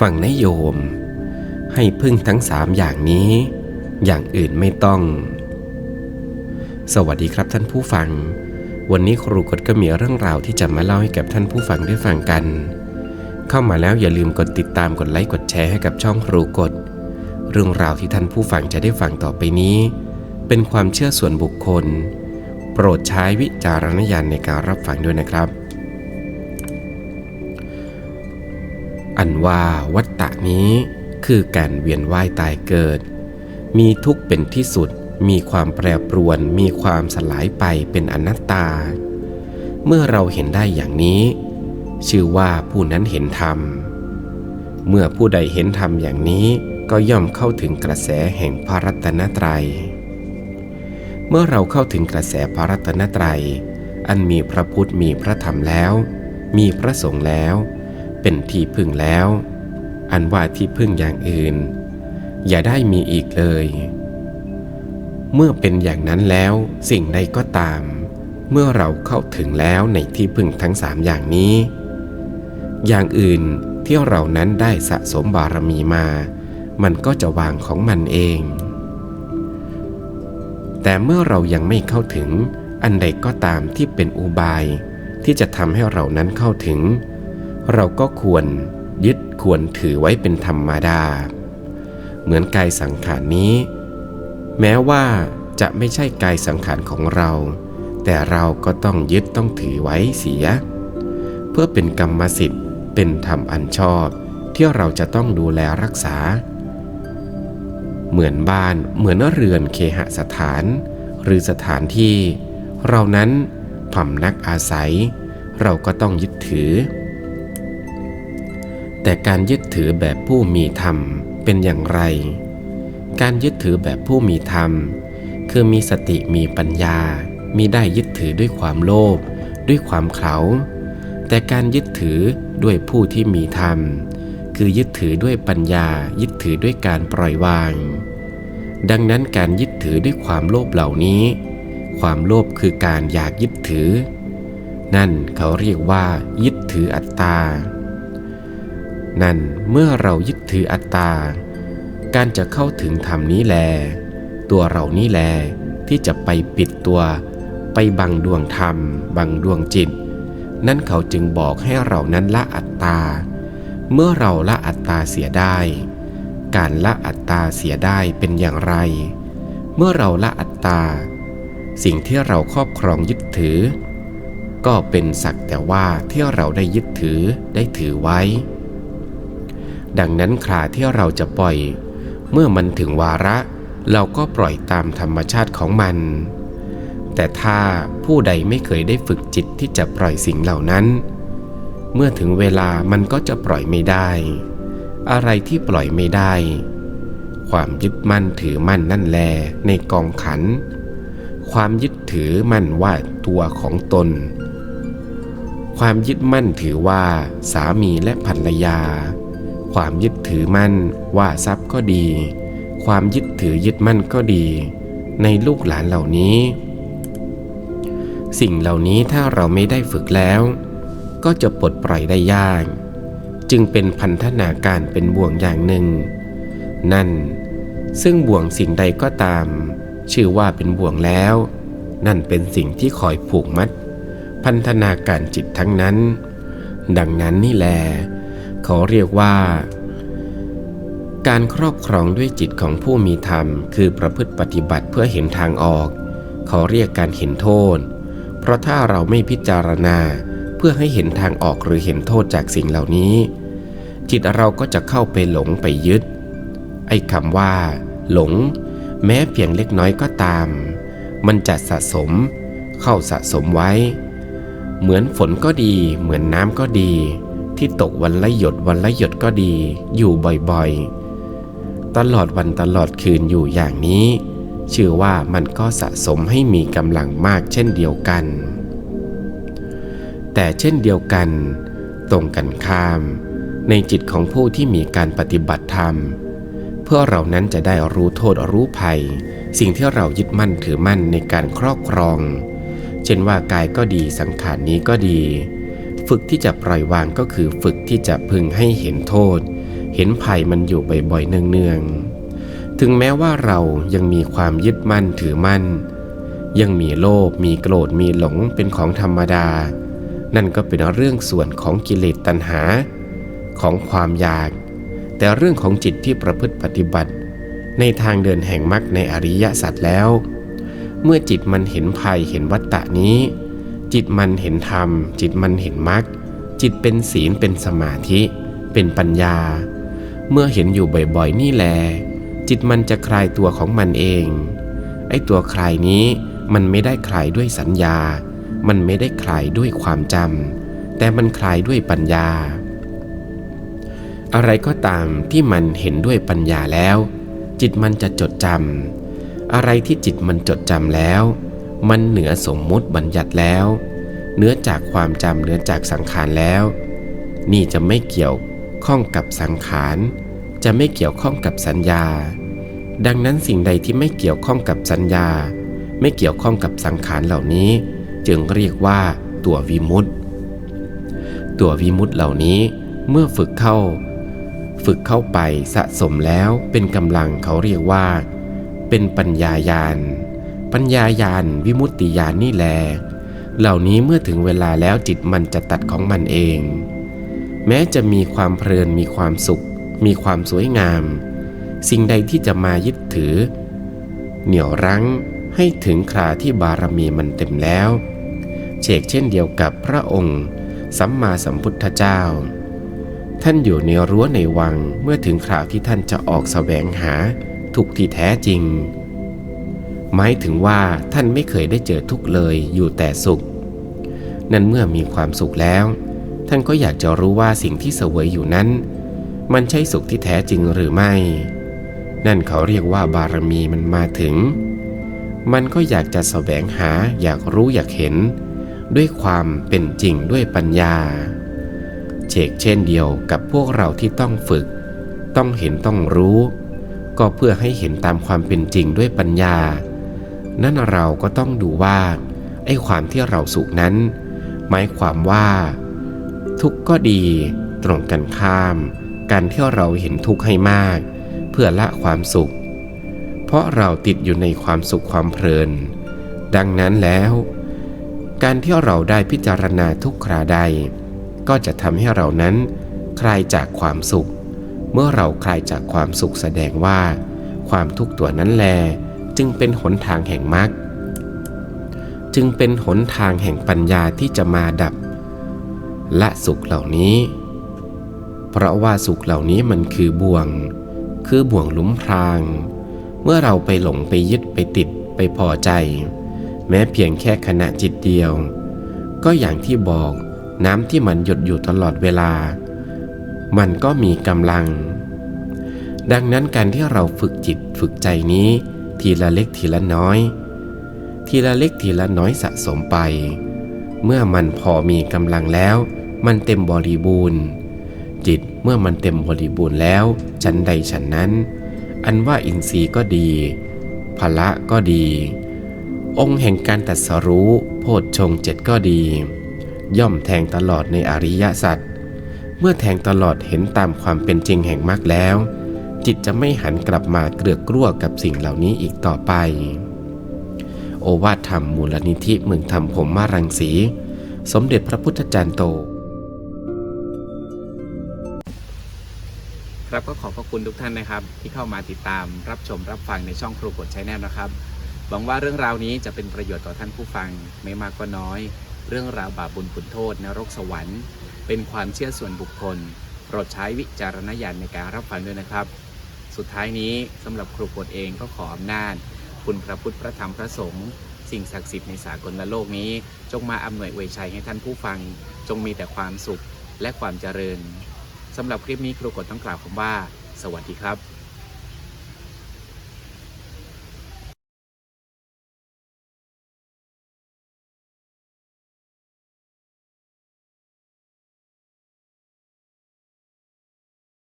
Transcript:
ฟังนะโยม ให้พึ่งทั้งสามอย่างนี้ อย่างอื่นไม่ต้อง สวัสดีครับท่านผู้ฟัง วันนี้ครูกฎก็มีเรื่องราวที่จะมาเล่าให้กับท่านผู้ฟังได้ฟังกัน เข้ามาแล้วอย่าลืมกดติดตามกดไลค์กดแชร์ให้กับช่องครูกฎเรื่องราวที่ท่านผู้ฟังจะได้ฟังต่อไปนี้ เป็นความเชื่อส่วนบุคคล โปรดใช้วิจารณญาณในการรับฟังด้วยนะครับ อันว่าวัฏฏะนี้คือการเวียนว่ายตายเกิด มีทุกข์เป็นที่สุด มีความแปรปรวน มีความสลายไปเป็นอนัตตา เมื่อเราเห็นได้อย่างนี้ ชื่อว่าผู้นั้นเห็นธรรม เมื่อผู้ใดเห็นธรรมอย่างนี้ก็ย่อมเข้าถึงกระแสแห่งพระรัตนตรัย เมื่อเราเข้าถึงกระแสพระรัตนตรัย อันมีพระพุทธมีพระธรรมแล้ว มีพระสงฆ์แล้ว เป็นที่พึ่งแล้ว อันว่าที่พึ่งอย่างอื่น อย่าได้มีอีกเลย เมื่อเป็นอย่างนั้นแล้วสิ่งใดก็ตาม เมื่อเราเข้าถึงแล้วในที่พึ่งทั้งสามอย่างนี้ อย่างอื่นที่เรานั้นได้สะสมบารมีมา มันก็จะวางของมันเอง แต่เมื่อเรายังไม่เข้าถึงอันใดก็ตามที่เป็นอุบาย ที่จะทำให้เรานั้นเข้าถึง เราก็ควรยึดควรถือไว้เป็นธรรมดา เหมือนกายสังขารนี้ แม้ว่าจะไม่ใช่กายสังขารของเรา แต่เราก็ต้องยึดต้องถือไว้เสีย เพื่อเป็นกรรมสิทธิ์เป็นธรรมอันชอบที่เราจะต้องดูแลรักษา เหมือนบ้านเหมือนเรือนเคหสถาน หรือสถานที่ เรานั้นพำนักอาศัย เราก็ต้องยึดถือ แต่การยึดถือแบบผู้มีธรรมเป็นอย่างไร การยึดถือแบบผู้มีธรรม คือมีสติมีปัญญา มีได้ยึดถือด้วยความโลภด้วยความเขาแต่การยึดถือด้วยผู้ที่มีธรรม คือยึดถือด้วยปัญญา ยึดถือด้วยการปล่อยวาง ดังนั้นการยึดถือด้วยความโลภเหล่านี้ ความโลภคือการอยากยึดถือ นั่นเขาเรียกว่ายึดถืออัตตา นั่นเมื่อเรายึดถืออัตตา การจะเข้าถึงธรรมนี้แล ตัวเรานี้แลที่จะไปปิดตัว ไปบังดวงธรรม บังดวงจิต นั่นเขาจึงบอกให้เรานั้นละอัตตา เมื่อเราละอัตตาเสียได้ การละอัตตาเสียได้เป็นอย่างไร เมื่อเราละอัตตา สิ่งที่เราครอบครองยึดถือ ก็เป็นสักแต่ว่าที่เราได้ยึดถือได้ถือไว้ ดังนั้นคราที่เราจะปล่อย เมื่อมันถึงวาระ เราก็ปล่อยตามธรรมชาติของมัน แต่ถ้าผู้ใดไม่เคยได้ฝึกจิตที่จะปล่อยสิ่งเหล่านั้น เมื่อถึงเวลามันก็จะปล่อยไม่ได้ อะไรที่ปล่อยไม่ได้ ความยึดมั่นถือมั่นนั่นแลในกองขัน ความยึดถือมั่นว่าตัวของตนความยึดมั่นถือว่าสามีและภรรยา ความยึดถือมั่นว่าทรัพย์ก็ดี ความยึดถือยึดมั่นก็ดี ในลูกหลานเหล่านี้ สิ่งเหล่านี้ถ้าเราไม่ได้ฝึกแล้ว ก็จะปลดปล่อยได้ยาก จึงเป็นพันธนาการเป็นบ่วงอย่างหนึ่ง นั่น ซึ่งบ่วงสิ่งใดก็ตาม ชื่อว่าเป็นบ่วงแล้ว นั่นเป็นสิ่งที่คอยผูกมัด พันธนาการจิตทั้งนั้น ดังนั้นนี่แหละ เขาเรียกว่า การครอบครองด้วยจิตของผู้มีธรรม คือประพฤติปฏิบัติเพื่อเห็นทางออก เขาเรียกการเห็นโทษ เพราะถ้าเราไม่พิจารณาเพื่อให้เห็นทางออกหรือเห็นโทษจากสิ่งเหล่านี้ จิตเราก็จะเข้าไปหลงไปยึด ไอ้คำว่า หลง แม้เพียงเล็กน้อยก็ตาม มันจะสะสม เข้าสะสมไว้ เหมือนฝนก็ดี เหมือนน้ำก็ดี ที่ตกวันละหยดวันละหยดก็ดี อยู่บ่อยๆ ตลอดวันตลอดคืนอยู่อย่างนี้ ชื่อว่ามันก็สะสมให้มีกำลังมากเช่นเดียวกัน แต่เช่นเดียวกัน ตรงกันข้าม ในจิตของผู้ที่มีการปฏิบัติธรรม เพื่อเรานั้นจะได้รู้โทษรู้ภัย สิ่งที่เรายึดมั่นถือมั่นในการครอบครอง เช่นว่ากายก็ดีสังขารนี้ก็ดี ฝึกที่จะปล่อยวางก็คือฝึกที่จะพึงให้เห็นโทษ เห็นภัยมันอยู่บ่อยๆเนืองๆ ถึงแม้ว่าเรายังมีความยึดมั่นถือมั่น ยังมีโลภมีโกรธมีหลงเป็นของธรรมดา นั่นก็เป็นเรื่องส่วนของกิเลสตัณหา ของความอยาก แต่เรื่องของจิตที่ประพฤติปฏิบัติ ในทางเดินแห่งมรรคในอริยสัจแล้ว เมื่อจิตมันเห็นภัยเห็นวัตตะนี้ จิตมันเห็นธรรม จิตมันเห็นมรรคจิตเป็นศีลเป็นสมาธิ เป็นปัญญา เมื่อเห็นอยู่บ่อยๆ นี่แหลจิตมันจะคลายตัวของมันเอง ไอ้ตัวคลายนี้มันไม่ได้คลายด้วยสัญญา มันไม่ได้คลายด้วยความจำแต่มันคลายด้วยปัญญา อะไรก็ตามที่มันเห็นด้วยปัญญาแล้ว จิตมันจะจดจำอะไรที่จิตมันจดจำแล้ว มันเหนือสมมุติบัญญัติแล้วเนื้อจากความจำเนื้อจากสังขารแล้ว นี่จะไม่เกี่ยวข้องกับสังขาร จะไม่เกี่ยวข้องกับสัญญา ดังนั้นสิ่งใดที่ไม่เกี่ยวข้องกับสัญญา ไม่เกี่ยวข้องกับสังขารเหล่านี้ จึงเรียกว่าตัววิมุตติตัววิมุตติเหล่านี้เมื่อฝึกเข้า ฝึกเข้าไปสะสมแล้วเป็นกำลังเขาเรียกว่า เป็นปัญญายาน ปัญญายานวิมุตติญาณนี่แล เหล่านี้เมื่อถึงเวลาแล้วจิตมันจะตัดของมันเอง แม้จะมีความเพลินมีความสุข มีความสวยงาม สิ่งใดที่จะมายึดถือ เหนี่ยวรั้งให้ถึงคราที่บารมีมันเต็มแล้ว เชกเช่นเดียวกับพระองค์สัมมาสัมพุทธเจ้า ท่านอยู่ในรั้วในวังเมื่อถึงคราวที่ท่านจะออกแสวงหาทุกที่แท้จริง หมายถึงว่าท่านไม่เคยได้เจอทุกข์เลยอยู่แต่สุข นั่นเมื่อมีความสุขแล้ว ท่านก็อยากจะรู้ว่าสิ่งที่เสวยอยู่นั้น มันใช่สุขที่แท้จริงหรือไม่ นั่นเขาเรียกว่าบารมีมันมาถึง มันก็อยากจะแสวงหาอยากรู้อยากเห็น ด้วยความเป็นจริงด้วยปัญญา เชกเช่นเดียวกับพวกเราที่ต้องฝึก ต้องเห็นต้องรู้ ก็เพื่อให้เห็นตามความเป็นจริงด้วยปัญญา นั่นเราก็ต้องดูว่าไอ้ความที่เราสุขนั้น หมายความว่า ทุกข์ก็ดี ตรงกันข้าม การที่เราเห็นทุกข์ให้มาก เพื่อละความสุข เพราะเราติดอยู่ในความสุขความเพลิน ดังนั้นแล้ว การที่เราได้พิจารณาทุกคราใด ก็จะทำให้เรานั้น คลายจากความสุข เมื่อเราคลายจากความสุขแสดงว่า ความทุกข์ตัวนั้นแล จึงเป็นหนทางแห่งมรรคจึงเป็นหนทางแห่งปัญญาที่จะมาดับและสุขเหล่านี้ เพราะว่าสุขเหล่านี้มันคือบ่วง คือบ่วงลุมพราง เมื่อเราไปหลงไปยึดไปติดไปพอใจ แม้เพียงแค่ขณะจิตเดียว ก็อย่างที่บอกน้ำที่มันหยดอยู่ตลอดเวลา มันก็มีกำลัง ดังนั้นการที่เราฝึกจิตฝึกใจนี้ ทีละเล็กทีละน้อย ทีละเล็กทีละน้อยสะสมไป เมื่อมันพอมีกำลังแล้ว มันเต็มบริบูรณ์ จิตเมื่อมันเต็มบริบูรณ์แล้วฉันใดฉันนั้น อันว่าอินทรีย์ก็ดีพละก็ดี องค์แห่งการตัดสรู้ โพชฌงเจ็ดก็ดี ย่อมแทงตลอดในอริยสัจเมื่อแทงตลอดเห็นตามความเป็นจริงแห่งมรรคแล้ว จิตจะไม่หันกลับมาเกลือกกลัวกับสิ่งเหล่านี้อีกต่อไป โอวาทธรรมมูลนิธิเมืองธรรมผมมารังสี สมเด็จพระพุทธจารย์โต ครับก็ขอบพระคุณทุกท่านนะครับ ที่เข้ามาติดตามรับชมรับฟังในช่องครูกดใช้แนลนะครับ หวังว่าเรื่องราวนี้จะเป็นประโยชน์ต่อท่านผู้ฟังไม่มากก็น้อย เรื่องราวบาปบุญคุณโทษนรกสวรรค์ เป็นความเชื่อส่วนบุคคลโปรดใช้วิจารณญาณในการรับฟังด้วยนะครับ สุดท้ายนี้สำหรับครูกฎเองก็ขออำนาจ คุณพระพุทธพระธรรมพระสงฆ์สิ่งศักดิ์สิทธิ์ในสากลโลกนี้ จงมาอำนวยอวยชัยให้ท่านผู้ฟัง จงมีแต่ความสุขและความเจริญสำหรับคลิปนี้ครูกฎต้องกล่าวคำว่า สวัสดีครับ